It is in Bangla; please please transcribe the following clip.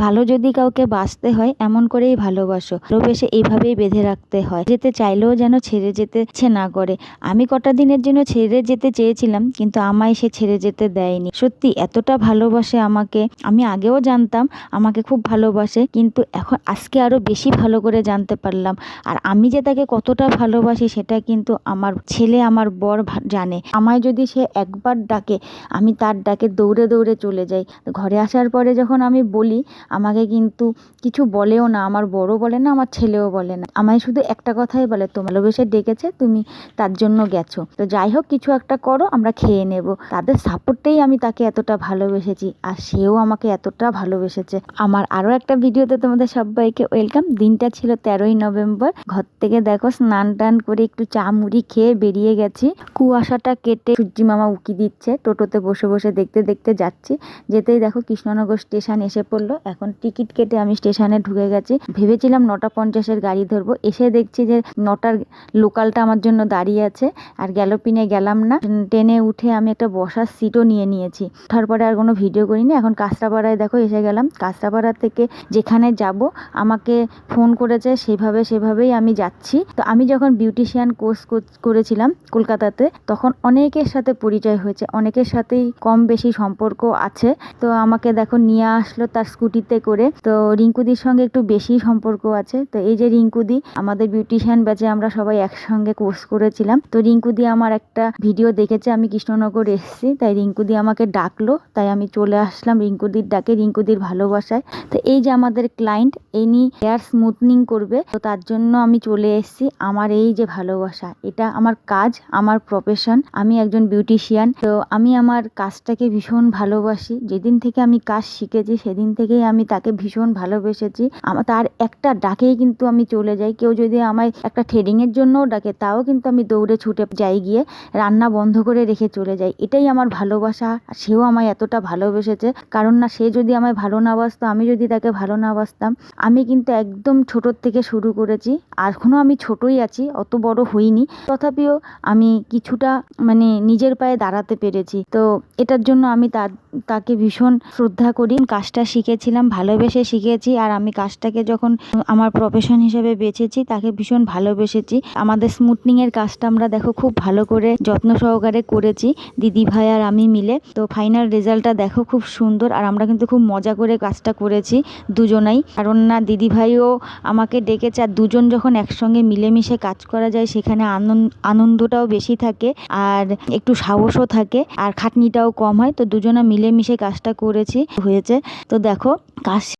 ভালো যদি কাউকে বাঁচতে হয়, এমন করেই ভালোবাসো। ভালোবেসে এইভাবেই বেঁধে রাখতে হয়। যেতে চাইলেও যেন ছেড়ে যেতে ইচ্ছে না করে। আমি কটা দিনের জন্য ছেড়ে যেতে চেয়েছিলাম, কিন্তু আমায় সে ছেড়ে যেতে দেয়নি। সত্যি, এতটা ভালোবাসে আমাকে। আমি আগেও জানতাম, আমাকে খুব ভালোবাসে, কিন্তু এখন আজকে আরও বেশি ভালো করে জানতে পারলাম। আর আমি যে তাকে কতটা ভালোবাসি, সেটা কিন্তু আমার ছেলে, আমার বর জানে। আমায় যদি সে একবার ডাকে, আমি তার ডাকে দৌড়ে দৌড়ে চলে যাই। ঘরে আসার পরে যখন আমি বলি আমাকে কিন্তু কিছু বলেও না, আমার বড় বলে না, আমার ছেলেও বলে না। আমায় শুধু একটা কথাই বলে তো ভালোবেসে ডেকেছে, তুমি তার জন্য গেছো। তো যাই হোক, কিছু একটা করো, আমরা খেয়ে নেব। তাদের সাপোর্টেই আমি তাকে এতটা ভালোবেসেছি, আর সেও আমাকে এতটা ভালোবেসেছে। আমার আরও একটা ভিডিওতে তোমাদের সবাইকে ওয়েলকাম। দিনটা ছিল তেরোই নভেম্বর। ঘর থেকে দেখো, স্নান টান করে একটু চা মুড়ি খেয়ে বেরিয়ে গেছি। কুয়াশাটা কেটে সূর্যি মামা উকি দিচ্ছে। টোটোতে বসে বসে দেখতে দেখতে যাচ্ছি। যেতেই দেখো, কৃষ্ণনগর স্টেশন এসে পড়ল। এখন টিকিট কেটে আমি স্টেশনে ঢুকে গেছি। ভেবেছিলাম নটা পঞ্চাশের গাড়ি ধরবো। এসে দেখছি যে নটার লোকালটা আমার জন্য দাঁড়িয়ে আছে। আর গ্যালোপিনে গেলাম না। ট্রেনে উঠে আমি একটা বসার সিটও নিয়ে নিয়েছি। ওঠার পরে আর কোনো ভিডিও করিনি। এখন কাঁচরাপাড়ায় দেখো এসে গেলাম। কাঁচরাপাড়া থেকে যেখানে যাব, আমাকে ফোন করেছে, সেভাবে সেভাবেই আমি যাচ্ছি। তো আমি যখন বিউটিশিয়ান কোর্স করেছিলাম কলকাতাতে, তখন অনেকের সাথে পরিচয় হয়েছে। অনেকের সাথেই কম বেশি সম্পর্ক আছে। তো আমাকে দেখো নিয়ে আসলো তার স্কুটিতে। করে। তো রিঙ্কুদির সঙ্গে একটু বেশি সম্পর্ক আছে। তো এই যে রিঙ্কুদি, আমাদের বিউটিশিয়ান ব্যাচে আমরা সবাই একসঙ্গে কোর্স করেছিলাম। তো রিঙ্কুদি আমার একটা ভিডিও দেখেছে, আমি কৃষ্ণনগর এসেছি। তাই রিঙ্কুদি আমাকে ডাকলো, তাই আমি চলে আসলাম রিঙ্কুদির ডাকে, রিঙ্কুদির ভালোবাসায়। তো এই যে আমাদের ক্লায়েন্ট এনি হেয়ার স্মুথনিং করবে। তো তার জন্য আমি চলে এসেছি। আমার এই যে ভালোবাসা, এটা আমার কাজ, আমার প্রফেশন আমি একজন বিউটিশিয়ান তো আমি আমার কাজটাকে ভীষণ ভালোবাসি। যেদিন থেকে আমি কাজ শিখেছি, সেদিন থেকেই আমি তাকে ভীষণ ভালোবেসেছি। আমার তার একটা ডাকেই কিন্তু আমি চলে যাই। কেউ যদি আমায় একটা থ্রেডিংয়ের জন্যও ডাকে, তাও কিন্তু আমি দৌড়ে ছুটে যাই গিয়ে রান্না বন্ধ করে রেখে চলে যাই। এটাই আমার ভালোবাসা। সেও আমায় এতটা ভালোবেসেছে। কারণ না, সে যদি আমায় ভালো না বাসতো, আমি যদি তাকে ভালো না বাসতাম, আমি কিন্তু একদম ছোটোর থেকে শুরু করেছি। এখনও আমি ছোটোই আছি, অত বড় হইনি। তথাপিও আমি কিছুটা মানে নিজের পায়ে দাঁড়াতে পেরেছি। তো এটার জন্য আমি তার তাকে ভীষণ শ্রদ্ধা করি। কাজটা শিখেছিলাম। ভালোবেসে শিখেছি আর আমি কাজটাকে যখন আমার প্রফেশন হিসেবে বেছেছি তাকে ভীষণ ভালোবেসেছি। আমাদের স্মুথনিংয়ের কাজটা আমরা দেখো খুব ভালো করে যত্ন সহকারে করেছি, দিদি ভাই আর আমি মিলে। তো ফাইনাল রেজাল্টটা দেখো খুব সুন্দর আর আমরা কিন্তু খুব মজা করে কাজটা করেছি দুজনাই। কারণ না, দিদি ভাইও আমাকে ডেকেছে আর দুজন যখন একসঙ্গে মিলেমিশে কাজ করা যায় সেখানে আনন্দ আনন্দটাও বেশি থাকে আর একটু সাহসও থাকে আর খাটনিটাও কম হয়। তো দুজনা মিলেমিশে কাজটা করেছি, হয়েছে। তো দেখো কাজ